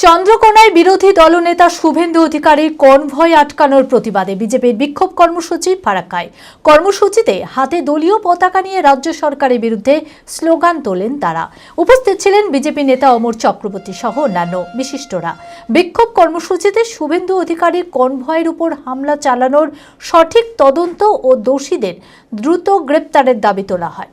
চন্দ্রকোনায় বিরোধী দলনেতা শুভেন্দু অধিকারীর কনভয় আটকানোর প্রতিবাদে বিজেপির বিক্ষোভ কর্মসূচি ফারাক্কায়। কর্মসূচিতে হাতে দলীয় পতাকা নিয়ে রাজ্য সরকারের বিরুদ্ধে স্লোগান তোলেন তারা। উপস্থিত ছিলেন বিজেপি নেতা অমর চক্রবর্তী সহ অন্যান্য বিশিষ্টরা। বিক্ষোভ কর্মসূচিতে শুভেন্দু অধিকারীর কনভয়ের উপর হামলা চালানোর সঠিক তদন্ত ও দোষীদের দ্রুত গ্রেপ্তারের দাবি তোলা হয়।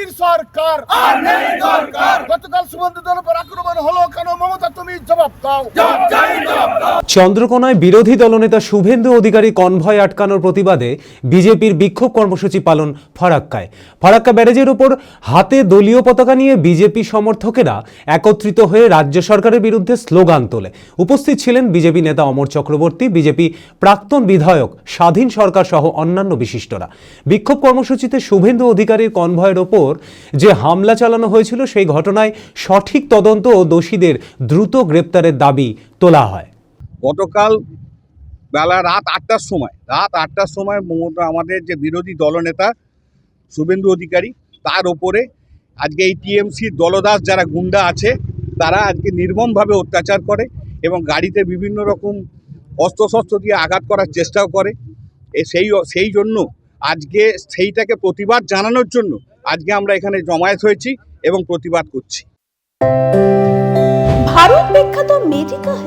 রানীর সরকার। আর নেই দরকার গতকাল সুমন্ত দলের উপর আক্রমণ হলো কেন? মমতা তুমি জবাব দাও। জব চাই জব দাও। চন্দ্রকোনায় বিরোধী দলনেতা শুভেন্দু অধিকারী কনভয় আটকানোর প্রতিবাদে বিজেপির বিক্ষোভ কর্মসূচি পালন ফারাক্কায়। ফারাক্কা ব্যারেজের ওপর হাতে দলীয় পতাকা নিয়ে বিজেপি সমর্থকেরা একত্রিত হয়ে রাজ্য সরকারের বিরুদ্ধে স্লোগান তোলে। উপস্থিত ছিলেন বিজেপি নেতা অমর চক্রবর্তী বিজেপি প্রাক্তন বিধায়ক স্বাধীন সরকার সহ অন্যান্য বিশিষ্টরা। বিক্ষোভ কর্মসূচিতে শুভেন্দু অধিকারীর কনভয়ের ওপর যে হামলা চালানো হয়েছিল সেই ঘটনায় সঠিক তদন্ত ও দোষীদের দ্রুত গ্রেপ্তারের দাবি তোলা হয়। গতকাল বেলা রাত আটটার সময়, রাত আটটার সময় আমাদের যে বিরোধী দলনেতা শুভেন্দু অধিকারী, তার ওপরে আজকে এই টিএমসির দলদাস যারা গুন্ডা আছে, তারা আজকে নির্মমভাবে অত্যাচার করে এবং গাড়িতে বিভিন্ন রকম অস্ত্রশস্ত্র দিয়ে আঘাত করার চেষ্টাও করে। সেই সেই জন্য আজকে সেইটাকে প্রতিবাদ জানানোর জন্য আজকে আমরা এখানে জমায়েত হয়েছি এবং প্রতিবাদ করছি। ভারত